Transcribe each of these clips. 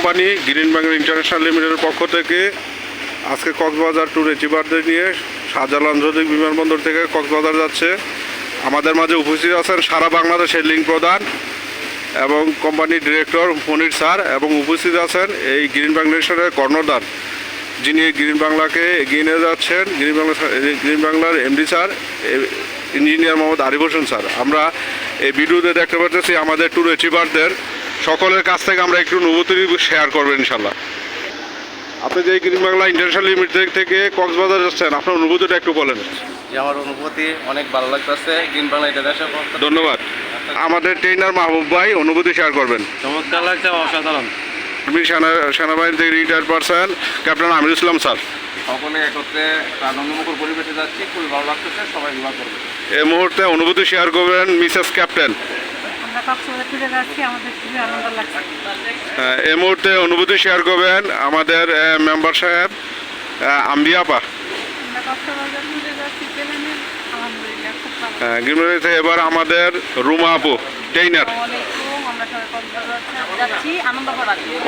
Company green Bengal international লিমিটেডের পক্ষ থেকে আজকে কক্সবাজার ট্যুর রিচিভারদের নিয়ে শাহজালাল আন্তর্জাতিক বিমানবন্দর থেকে কক্সবাজার যাচ্ছে। আমাদের মাঝে উপস্থিত আছেন সারা বাংলাদেশের লিঙ্ক প্রধান এবং কোম্পানির ডিরেক্টর মনির স্যার এবং উপস্থিত আছেন এই গ্রিন বাংলাদেশের কর্ণধার। যিনি গ্রিন বাংলাকে এগিয়ে নিয়ে যাচ্ছেন, গ্রিন বাংলা গ্রিন বাংলার MD sir engineer Mohammad Arif Hossain sir. আমরা এই ভিডিওতে দেখতে পাচ্ছি আমাদের ট্যুর অ্যাচিভারদের সকলের কাছ থেকে আমরা একটু অনুভূতি শেয়ার করবেন ইনশাল্লাহ। আপনি যে গ্রিন বাংলা ইন্টারন্যাশনাল লিমিটেড থেকে কক্সবাজার যাচ্ছেন আপনার অনুভূতিটা একটু বলেন। যে আমার অনুভূতি অনেক ভালো লাগতেছে গ্রিন বাংলা ইন্টারন্যাশনাল ধন্যবাদ। আমাদের ট্রেনার মাহবুব ভাই অনুভূতি শেয়ার করবেন। চমৎকার লাগছে অসাধারণ। আর্মি সেনা সেনাবাহিনী থেকে retired person captain Amir Islam sir. সকলে একত্রে আনন্দমুখর পরিবেশে যাচ্ছি খুবই ভালো লাগতেছে সবাই বিবাহ করবে। এই মুহূর্তে অনুভূতি শেয়ার করবেন মিসেস ক্যাপ্টেন আমরা কক্সবাজার ফিরে যাচ্ছি আমাদের খুবই আনন্দ লাগছে। এই মুহূর্তে অনুভূতি শেয়ার করবেন আমাদের মেম্বার সাহেব আম্বিয়াপা আমরা কক্সবাজার ফিরে যাচ্ছি প্লেনে আলহামদুলিল্লাহ খুব ভালো। গ্রিনবাড়ি এবার আমাদের রুমা আপু ট্রেনার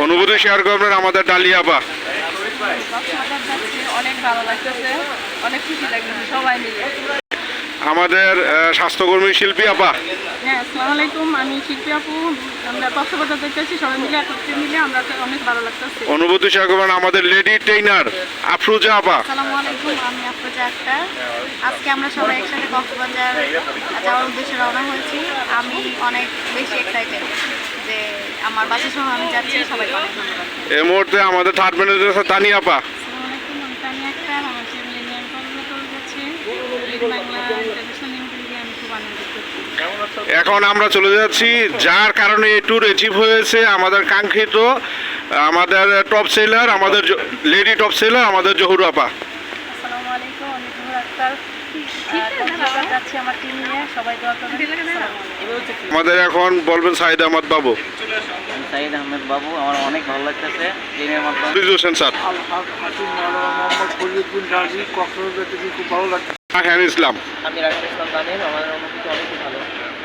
অনুভূতি শেয়ার করবেন আমাদের ডালিয়াপা অনেক ভালো লাগতেছে অনেক খুশি লাগতেছে সবাই মিলে। আমাদের স্বাস্থ্যকর্মী শিল্পী আপা। হ্যাঁ আসসালামু আলাইকুম। আমি শিল্পী আপু। আমরা কক্সবাজার দেখতেছি সবাই মিলে একত্রে মিলে আমরা অনেক ভালো লাগতেছে। অনুভূতি করবেন আমাদের লেডি ট্রেনার আফরুজা আপা। আসসালামু আলাইকুম আমি আফরোজা আক্তার। আজকে আমরা সবাই একসাথে কক্সবাজার যাওয়ার উদ্দেশ্যে রওনা হয়েছি। আমি অনেক বেশি এক্সাইটেড যে আমার বাসা সহ আমি যাচ্ছি সবাই এই মুহূর্তে আমাদের থার্ড ম্যানেজার আছে তানিয়া আপা। আসসালামু আলাইকুম আমি তানিয়া আক্তার। আমার হচ্ছে মিলেনিয়াম কর্মকর্তা যাচ্ছে বাংলা ইন্টারন্যাশনাল লিমিটেডে আমি খুব আনন্দিত এখন আমরা চলে যাচ্ছি যার কারণে এই ট্যুর অ্যাচিভ হয়েছে আমাদের কাঙ্ক্ষিত আমাদের টপ সেলার আমাদের লেডি টপ সেলার আমাদের জহুর আপা। আমাদের এখন বলবেন সাইদ আহমদ বাবু। আমি সাইদ আহমেদ বাবু আমার অনেক ভালো লাগতেছে ট্রেনের মাধ্যমে। ফরিদ হোসেন স্যার। হাকিম মাওলানা মোহাম্মদ ফরিদুদ্দিন গাজী কক্সবাজার থেকে খুব ভালো লাগছে। ইসলাম। আমি ইসলাম আমার অনুভূতি অনেক ভালো।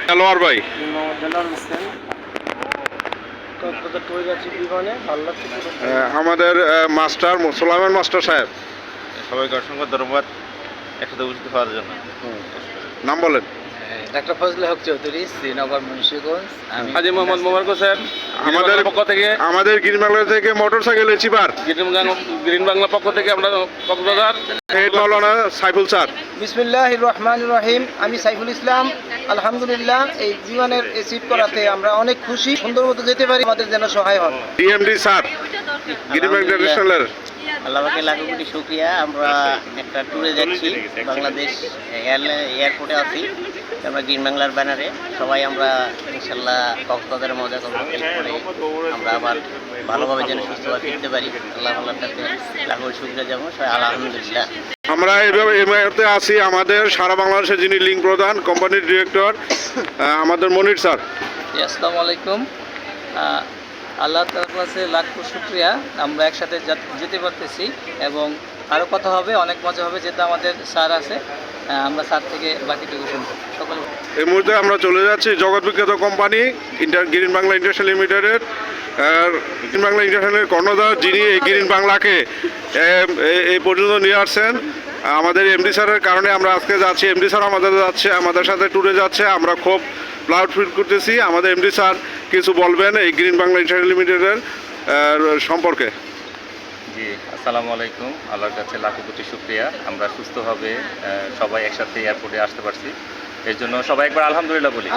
সালোয়ার ভাই? আমাদের মাস্টার সোলাইমান মাস্টার সাহেব। সবাইকে অসংখ্য ধন্যবাদ একসাথে উপস্থিত হওয়ার জন্য। নাম বলেন। ডাক্তার ফজলে হক চৌধুরী শ্রীনগর মুন্সিগঞ্জ। আমি হাজি মোহাম্মদ মোবারক হোসেন আমাদের পক্ষ থেকে। আমাদের গ্রিন বাংলা থেকে মোটর সাইকেল এচিপার গ্রিন বাংলা পক্ষ থেকে আমরা Cox's Bazar. Head Maulana Saiful sir. বিসমিল্লাহ রহমান রহিম আমি সাইফুল ইসলাম আলহামদুলিল্লাহ এই বিমানের সিট করাতে আমরা অনেক খুশি। সুন্দর মতো যেতে পারি আমাদের যেন সহায় হন ডিএমডি স্যার। ইন্টারন্যাশনালের আল্লাহকে লাখো কোটি শুক্রিয়া। আমরা একটা ট্যুরে যাচ্ছি বাংলাদেশ এয়ারপোর্টে আছি। আমরা গ্রিন বাংলার ব্যানারে সবাই আমরা ইনশাল্লাহ কক্সবাজারে মজা করব আমরা আবার ভালোভাবে যেন সুস্থভাবে ফিরতে পারি। আল্লাহ আল্লাহর কাছে কোটি শুক্রিয়া যাব সবাই আলহামদুলিল্লাহ। আমরা এইভাবে এই মুহূর্তে আছি আমাদের সারা বাংলাদেশের যিনি লিঙ্ক প্রধান কোম্পানির ডিরেক্টর আমাদের মনির স্যার। আসসালামু আলাইকুম। আল্লাহ তালার কাছে লাখ শুক্রিয়া। আমরা একসাথে যেতে পারতেছি এবং আরও কথা হবে, অনেক মজা হবে যেটা আমাদের স্যার আছে আমরা স্যার থেকে বাকিটুকু শুনব। সকল এই মুহূর্তে আমরা চলে যাচ্ছি জগৎ বিখ্যাত company, inter green Bangla international লিমিটেডের। গ্রিন বাংলা ইন্টারন্যাশনালের কর্ণধার, যিনি এই গ্রিন বাংলাকে এই পর্যন্ত নিয়ে আসছেন, আমাদের এমডি স্যারের কারণে আমরা আজকে যাচ্ছি। এমডি স্যার আমাদের যাচ্ছে, আমাদের সাথে ট্যুরে যাচ্ছে। আমরা খুব প্রাউড ফিল করতেছি। আমাদের এমডি স্যার কিছু বলবেন এই গ্রিন বাংলা ইন্টারন্যাশনাল লিমিটেডের সম্পর্কে? জি আসসালামু আলাইকুম। আল্লাহর কাছে লাখো কোটি শুক্রিয়া। আমরা সুস্থভাবে সবাই একসাথে এয়ারপোর্টে আসতে পারছি। এর জন্য সবাই একবার আলহামদুলিল্লাহ বলি।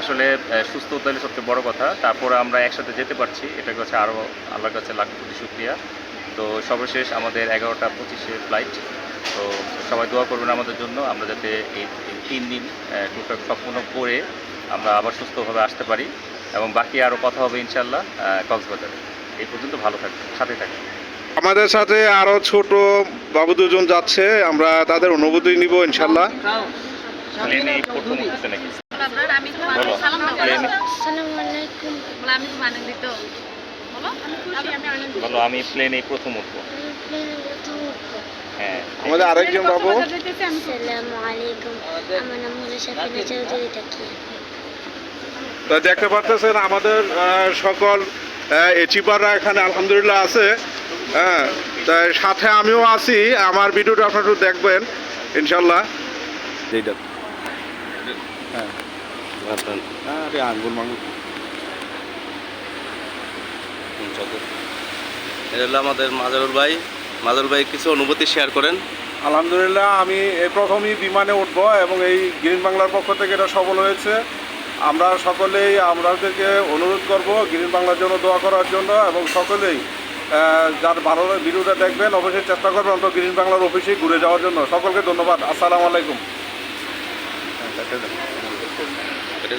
আসলে সুস্থ হতে সবচেয়ে বড় কথা তারপরে আমরা একসাথে যেতে পারছি। এটা কাছে আরও আল্লাহর কাছে লাখো কোটি শুক্রিয়া। তো সর্বশেষ আমাদের এগারোটা পঁচিশে ফ্লাইট তো সবাই দোয়া করবেন আমাদের জন্য। আমরা যাতে এই এই তিন দিন টুকটাক সম্পূর্ণ করে আমরা আবার সুস্থভাবে আসতে পারি। এবং বাকি আরও কথা হবে ইনশাল্লাহ কক্সবাজারে। এই পর্যন্ত ভালো থাকবে সাথে থাকবে আমাদের সাথে আরও ছোট বাবু দুজন যাচ্ছে আমরা তাদের অনুভূতি নিব ইনশাল্লাহ। প্লেনে প্রথম উঠছে নাকি? আমি বলো। প্লেনে আমি খুব আনন্দিত বলো আমি খুশি আমি আনন্দিত বলো আমি প্লেনে প্রথম উঠবো। হ্যাঁ। আমাদের আরেকজন বাবু। তা দেখতে পারতেছেন আমাদের সকল এচিপাররা এখানে আলহামদুলিল্লাহ আছে। হ্যাঁ তাই সাথে আমিও আছি। আমার ভিডিওটা আপনারা একটু দেখবেন ইনশাল্লাহ। এইটা। হ্যাঁ। আরে আঙ্গুল মাঙ্গুল। এটা হলো আমাদের মাজারুল ভাই। মাজারুল ভাই কিছু অনুভূতি শেয়ার করেন। আলহামদুলিল্লাহ আমি এই প্রথমই বিমানে উঠব এবং এই গ্রিন বাংলার পক্ষ থেকে এটা সফল হয়েছে। আমরা সকলেই আমাদেরকে অনুরোধ করব গ্রিন বাংলার জন্য দোয়া করার জন্য এবং সকলেই যার ভালো ভিডিওটা দেখবেন অবশ্যই চেষ্টা করবেন অন্তত গ্রিন বাংলার অফিসেই ঘুরে যাওয়ার জন্য। সকলকে ধন্যবাদ। আসসালামু আলাইকুম। এটা